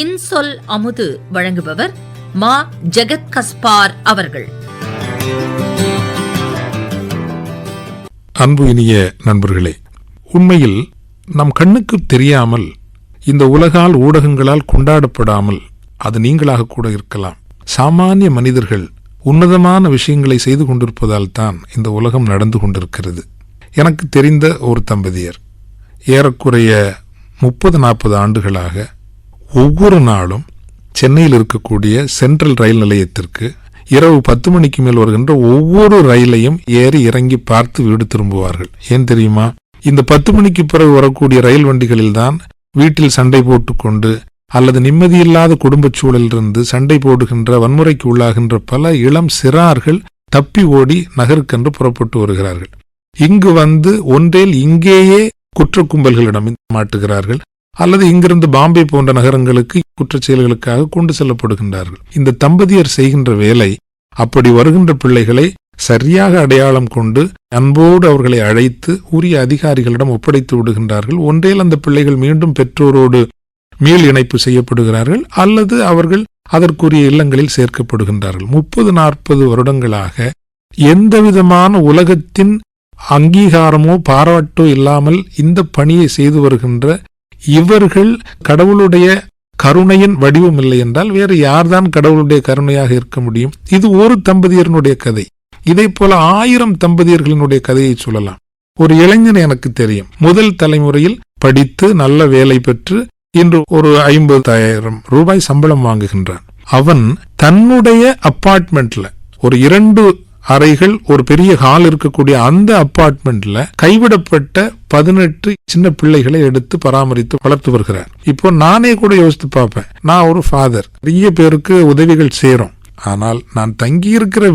இன்சொல் அமுது வழங்குபவர் மா ஜெகத் கஸ்பார் அவர்கள். அன்பு இனிய நண்பர்களே உண்மையில் நம் கண்ணுக்கு தெரியாமல் இந்த உலகால் ஊடகங்களால் கொண்டாடப்படாமல் அது நீங்களாக கூட இருக்கலாம். சாமானிய மனிதர்கள் உன்னதமான விஷயங்களை செய்து கொண்டிருப்பதால் தான் இந்த உலகம் நடந்து கொண்டிருக்கிறது. எனக்கு தெரிந்த ஒரு தம்பதியர் ஏறக்குறைய முப்பது நாற்பது ஆண்டுகளாக ஒவ்வொரு நாளும் சென்னையில் இருக்கக்கூடிய சென்ட்ரல் ரயில் நிலையத்திற்கு இரவு பத்து மணிக்கு மேல் வருகின்ற ஒவ்வொரு ரயிலையும் ஏறி இறங்கி பார்த்து வீடு திரும்புவார்கள். ஏன் தெரியுமா? இந்த பத்து மணிக்கு பிறகு வரக்கூடிய ரயில் வண்டிகளில்தான் வீட்டில் சண்டை போட்டுக்கொண்டு அல்லது நிம்மதியில்லாத குடும்பச் சூழலிருந்து சண்டை போடுகின்ற வன்முறைக்கு உள்ளாகின்ற பல இளம் சிறார்கள் தப்பி ஓடி நகருக்கென்று புறப்பட்டு வருகிறார்கள். இங்கு வந்து ஒன்றேல் இங்கேயே குற்ற கும்பல்களிடம் மாட்டுகிறார்கள். அல்லது இங்கிருந்து பாம்பே போன்ற நகரங்களுக்கு குற்றச் செயல்களுக்காக கொண்டு செல்லப்படுகின்றார்கள். இந்த தம்பதியர் செய்கின்ற வேலை அப்படி வருகின்ற பிள்ளைகளை சரியாக அடையாளம் கொண்டு அன்போடு அவர்களை அழைத்து உரிய அதிகாரிகளிடம் ஒப்படைத்து விடுகின்றார்கள். ஒன்றேல் அந்த பிள்ளைகள் மீண்டும் பெற்றோரோடு மீள் இணைப்பு செய்யப்படுகிறார்கள் அல்லது அவர்கள் அதற்குரிய இல்லங்களில் சேர்க்கப்படுகின்றார்கள். முப்பது நாற்பது வருடங்களாக எந்தவிதமான உலகத்தின் அங்கீகாரமோ பாராட்டோ இல்லாமல் இந்த பணியை செய்து வருகின்ற இவர்கள் கடவுளுடைய கருணையின் வடிவம் இல்லை என்றால் வேறு யார்தான் கடவுளுடைய கருணையாக இருக்க முடியும்? இது ஒரு தம்பதியரினுடைய கதை. இதை போல ஆயிரம் தம்பதியர்களினுடைய கதையை சொல்லலாம். ஒரு இளைஞன் எனக்கு தெரியும். முதல் தலைமுறையில் படித்து நல்ல வேலை பெற்று இன்று ஒரு ஐம்பதாயிரம் ரூபாய் சம்பளம் வாங்குகின்றான். அவன் தன்னுடைய அப்பார்ட்மெண்ட்ல ஒரு இரண்டு அறைகள் ஒரு பெரிய ஹால் இருக்கக்கூடிய அந்த அப்பார்ட்மெண்ட்ல கைவிடப்பட்ட பதினெட்டு சின்ன பிள்ளைகளை எடுத்து பராமரித்து வளர்த்து வருகிறார். இப்போ நானே கூட யோசித்து பார்ப்பேன். நான் ஒரு ஃபாதர் நிறைய பேருக்கு உதவிகள் சேரும். ஆனால் நான் தங்கி இருக்கிற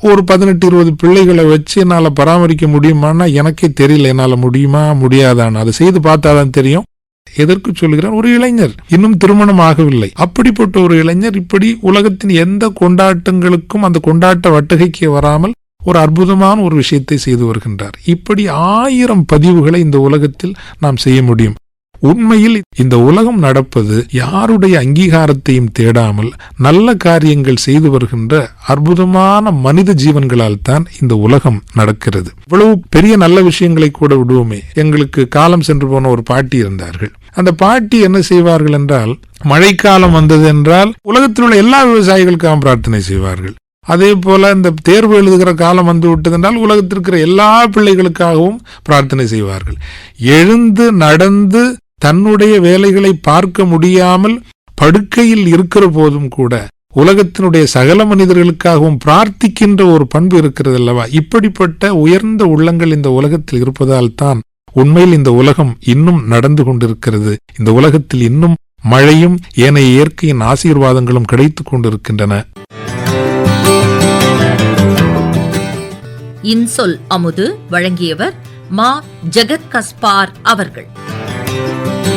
ஒரு பதினெட்டு இருபது பிள்ளைகளை வச்சு என்னால் பராமரிக்க முடியுமான்னா எனக்கே தெரியல. என்னால் முடியுமா முடியாதான்னு. அதை செய்து பார்த்தாதான் தெரியும். எதற்கு சொல்கிறார் ஒரு இளைஞர். இன்னும் திருமணம் ஆகவில்லை. அப்படிப்பட்ட ஒரு இளைஞர் இப்படி உலகத்தின் எந்த கொண்டாட்டங்களுக்கும் அந்த கொண்டாட்ட வட்டகைக்கு வராமல் ஒரு அற்புதமான ஒரு விஷயத்தை செய்து வருகின்றார். இப்படி ஆயிரம் பதிவுகளை இந்த உலகத்தில் நாம் செய்ய முடியும். உண்மையில் இந்த உலகம் நடப்பது யாருடைய அங்கீகாரத்தையும் தேடாமல் நல்ல காரியங்கள் செய்து வருகின்ற அற்புதமான மனித ஜீவன்களால் தான் இந்த உலகம் நடக்கிறது. இவ்வளவு பெரிய நல்ல விஷயங்களை கூட விடுவோமே. எங்களுக்கு காலம் சென்று போன ஒரு பாட்டி இருந்தார்கள். அந்த பாட்டி என்ன செய்வார்கள் என்றால் மழைக்காலம் வந்தது என்றால் உலகத்தில் உள்ள எல்லா விவசாயிகளுக்காகவும் பிரார்த்தனை செய்வார்கள். அதே போல இந்த தேர்வு எழுதுகிற காலம் வந்து விட்டது என்றால் உலகத்தில் இருக்கிற எல்லா பிள்ளைகளுக்காகவும் பிரார்த்தனை செய்வார்கள். எழுந்து நடந்து தன்னுடைய வேலைகளை பார்க்க முடியாமல் படுக்கையில் இருக்கிற போதும் கூட உலகத்தினுடைய சகல மனிதர்களுக்காகவும் பிரார்த்திக்கின்ற ஒரு பண்பு இருக்கிறது அல்லவா? இப்படிப்பட்ட உயர்ந்த உள்ளங்கள் இந்த உலகத்தில் இருப்பதால் தான் உண்மையில் இந்த உலகம் இன்னும் நடந்து கொண்டிருக்கிறது. இந்த உலகத்தில் இன்னும் மழையும் ஏனைய இயற்கையின் ஆசீர்வாதங்களும் கிடைத்துக் கொண்டிருக்கின்றன. இன்சொல் அமுது வழங்கியவர் மா ஜெகத் கஸ்பார் அவர்கள். you